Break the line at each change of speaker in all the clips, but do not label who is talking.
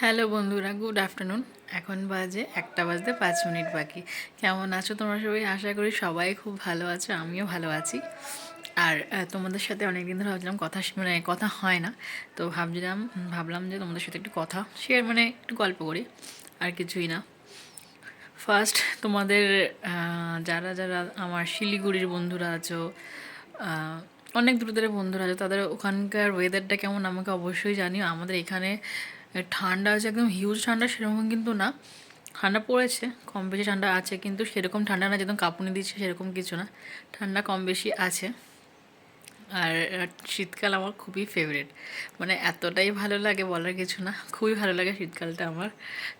Hello বন্ধুরা, good afternoon. এখন বাজে একটা বাজতে পাঁচ মিনিট বাকি। কেমন আছো তোমরা সবাই? আশা করি সবাই খুব ভালো আছো, আমিও ভালো আছি। আর তোমাদের সাথে অনেক দিন ধরে ভাবছিলাম কথা মানে কথা হয় না। তো ভাবছিলাম ভাবলাম যে তোমাদের সাথে একটু কথা শেয়ার মানে একটু গল্প করি, আর কিছুই না। ফার্স্ট তোমাদের যারা যারা আমার শিলিগুড়ির বন্ধুরা আছো অনেক দূর দূরে বন্ধুরা আছে, তাদের ওখানকার ওয়েদারটা কেমন আমাকে অবশ্যই জানিও। আমাদের এখানে ঠান্ডা আছে একদম হিউজ ঠান্ডা সেরকম কিন্তু না। ঠান্ডা পড়েছে, কম বেশি ঠান্ডা আছে কিন্তু সেরকম ঠান্ডা না, যেরকম কাঁপুনি দিচ্ছে সেরকম কিছু না। ঠান্ডা কম বেশি আছে। আর শীতকাল আমার খুবই ফেভারিট মানে এতটাই ভালো লাগে বলার কিছু না, খুবই ভালো লাগে শীতকালটা আমার।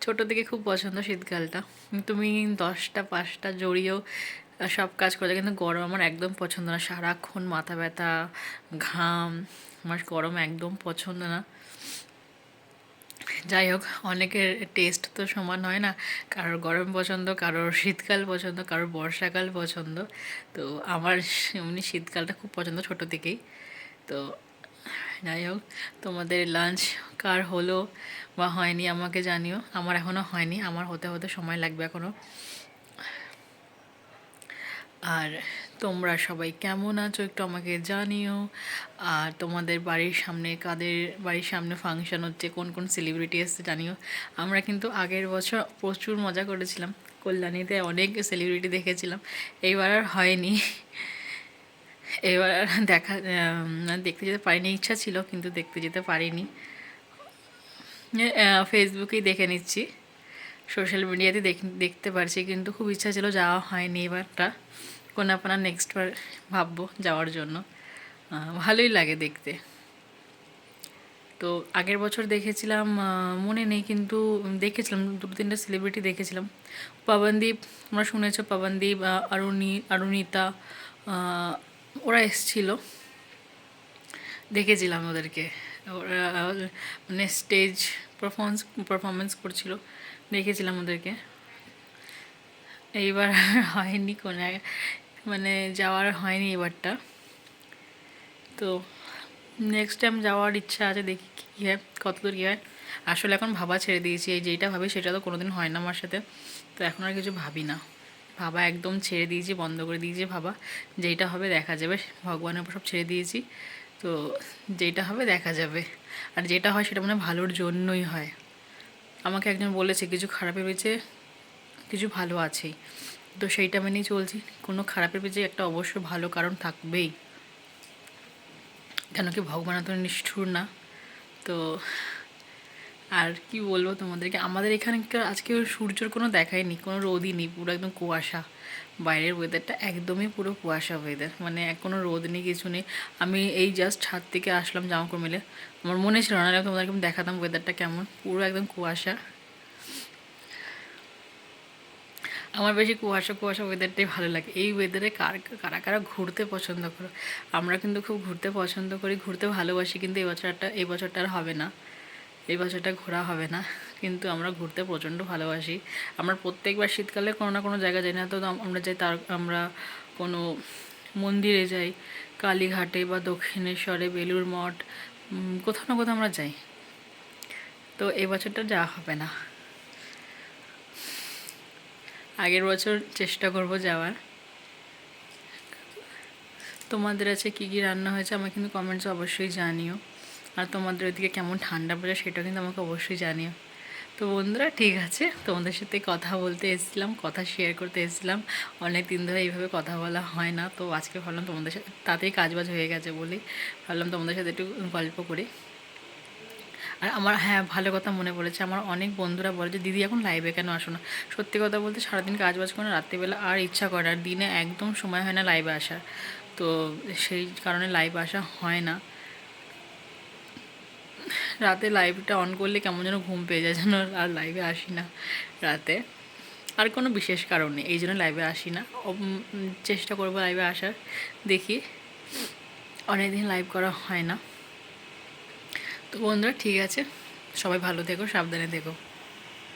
ছোটো থেকে খুব পছন্দ শীতকালটা। তুমি দশটা, পাঁচটা জড়িয়েও সব কাজ করে, কিন্তু গরম আমার একদম পছন্দ না। সারাক্ষণ মাথা ব্যথা, ঘাম, আমার গরম একদম পছন্দ না। যাই হোক, অনেকের টেস্ট তো সমান হয় না। কারোর গরম পছন্দ, কারোর শীতকাল পছন্দ, কারোর বর্ষাকাল পছন্দ। তো আমার এমনি শীতকালটা খুব পছন্দ ছোটো থেকেই। তো যাই হোক, তোমাদের লাঞ্চ কার হলো বা হয়নি আমাকে জানিও। আমার এখনও হয়নি, আমার হতে হতে সময় লাগবে এখনও আর তোমরা সবাই কেমন আছো একটু আমাকে জানিও। আর তোমাদের বাড়ির সামনে কাদের বাড়ির সামনে ফাংশন হচ্ছে, কোন কোন সেলিব্রিটি এসছে জানিও। আমরা কিন্তু আগের বছর প্রচুর মজা করেছিলাম, কল্যাণীতে অনেক সেলিব্রিটি দেখেছিলাম, এইবার আর হয়নি। এবার দেখা দেখতে যেতে পারিনি, ইচ্ছা ছিল, কিন্তু দেখতে যেতে পারিনি। ফেসবুকেই দেখে নিচ্ছি। সোশ্যাল মিডিয়াতে দেখ- দেখতে পারছি, কিন্তু খুব ইচ্ছা ছিল যাওয়া হয়নি এবারটা। কোনো আপনার নেক্সট বার ভাববো যাওয়ার জন্য। ভালোই লাগে দেখতে। তো আগের বছর দেখেছিলাম মনে নেই, কিন্তু দেখেছিলাম দুটো তিনটে সেলিব্রিটি দেখেছিলাম। পবনদীপ, তোমরা শুনেছো পবনদীপ অরুণী অরুণিতা ওরা এসছিল। দেখেছিলাম ওদেরকে। ওরা মানে স্টেজ পারফরমেন্স পারফরমেন্স করছিল। দেখেছিলাম ওদেরকে। এইবার হয়নি কোনো মানে যাওয়ার হয়নি এবারটা। তো নেক্সট টাইম যাওয়ার ইচ্ছা আছে, দেখি কী হয়, কতদূর কী হয়। আসলে এখন ভাবা ছেড়ে দিয়েছি, এই যেটা ভাবি সেটা তো কোনোদিন হয় না আমার সাথে। তো এখন আর কিছু ভাবি না। ভাবা একদম ছেড়ে দিয়েছি, বন্ধ করে দিয়েছি ভাবা। যেইটা হবে দেখা যাবে, ভগবানের উপর সব ছেড়ে দিয়েছি। তো যেটা হবে দেখা যাবে। আর যেটা হয় সেটা মানে ভালোর জন্যই হয়। আমাকে একজন বলেছে, কিছু খারাপের পেছে কিছু ভালো আছেই। তো সেইটা মেনেই চলছি। কোনো খারাপের পেছে একটা অবশ্য ভালো কারণ থাকবেই। কেন কি ভগবান এত নিষ্ঠুর না? তো আর কি বলব তোমাদেরকে? আমাদের এখানকার আজকে সূর্যর কোনো দেখাই নেই, কোনো রোদই নেই, পুরো একদম কুয়াশা। বাইরের ওয়েদারটা একদমই পুরো কুয়াশা ওয়েদার মানে কোনো রোদ নেই, কিছু নেই। আমি এই জাস্ট ছাদ থেকে আসলাম জামা কাপড় মেলে। আমার মনে ছিল না তোমাদেরকে আমি দেখাতাম ওয়েদারটা কেমন, পুরো একদম কুয়াশা। আমার বেশি কুয়াশা কুয়াশা ওয়েদারটাই ভালো লাগে। এই ওয়েদারে কার, কারা কারা ঘুরতে পছন্দ করো? আমরা কিন্তু খুব ঘুরতে পছন্দ করি, ঘুরতে ভালোবাসি, কিন্তু এই বছরটা এই আর হবে না। এই বছরটা ঘোরা হবে না, কিন্তু আমরা ঘুরতে প্রচণ্ড ভালোবাসি। আমরা প্রত্যেকবার শীতকালে কোনো না কোনো জায়গা যাই না, তো আমরা যাই তার, আমরা কোনো মন্দিরে যাই, কালীঘাটে বা দক্ষিণেশ্বরে বেলুর মঠ কোথাও না কোথাও আমরা যাই। তো এই বছরটা যাওয়া হবে না। আগের বছর চেষ্টা করব যাওয়ার। তোমাদের আছে কী কী রান্না হয়েছে আমাকে কিন্তু কমেন্টস অবশ্যই জানিও। আর তোমাদের ওইদিকে কেমন ঠান্ডা পড়ে সেটা কিন্তু আমাকে অবশ্যই জানিও। তো বন্ধুরা, ঠিক আছে, তোমাদের সাথে কথা বলতে এসেছিলাম, কথা শেয়ার করতে এসেছিলাম। অনেক দিন ধরে এইভাবে কথা বলা হয় না, তো আজকে ভাবলাম তোমাদের সাথে, তাতেই কাজবাজ হয়ে গেছে বলেই ভাবলাম তোমাদের সাথে একটু গল্প করি। আর আমার হ্যাঁ ভালো কথা মনে পড়েছে, আমার অনেক বন্ধুরা বলে যে, দিদি, এখন লাইভে কেন আসো না? সত্যি কথা বলতে সারাদিন কাজ বাজ করে রাত্রিবেলা আর ইচ্ছা করে আর দিনে একদম সময় হয় না লাইভে আসার। তো সেই কারণে লাইভ আসা হয় না। রাতে লাইভটা অন করলে কেমন যেন ঘুম পেয়ে যায় যেন আর লাইভে আসি না রাতে। আর কোনো বিশেষ কারণ নেই, এই জন্য লাইভে আসি না। চেষ্টা করব লাইভে আসার, দেখি। অনেকদিন লাইভ করা হয় না। তো বন্ধুরা, ঠিক আছে। সবাই ভালো থেকো, সাবধানে থেকো।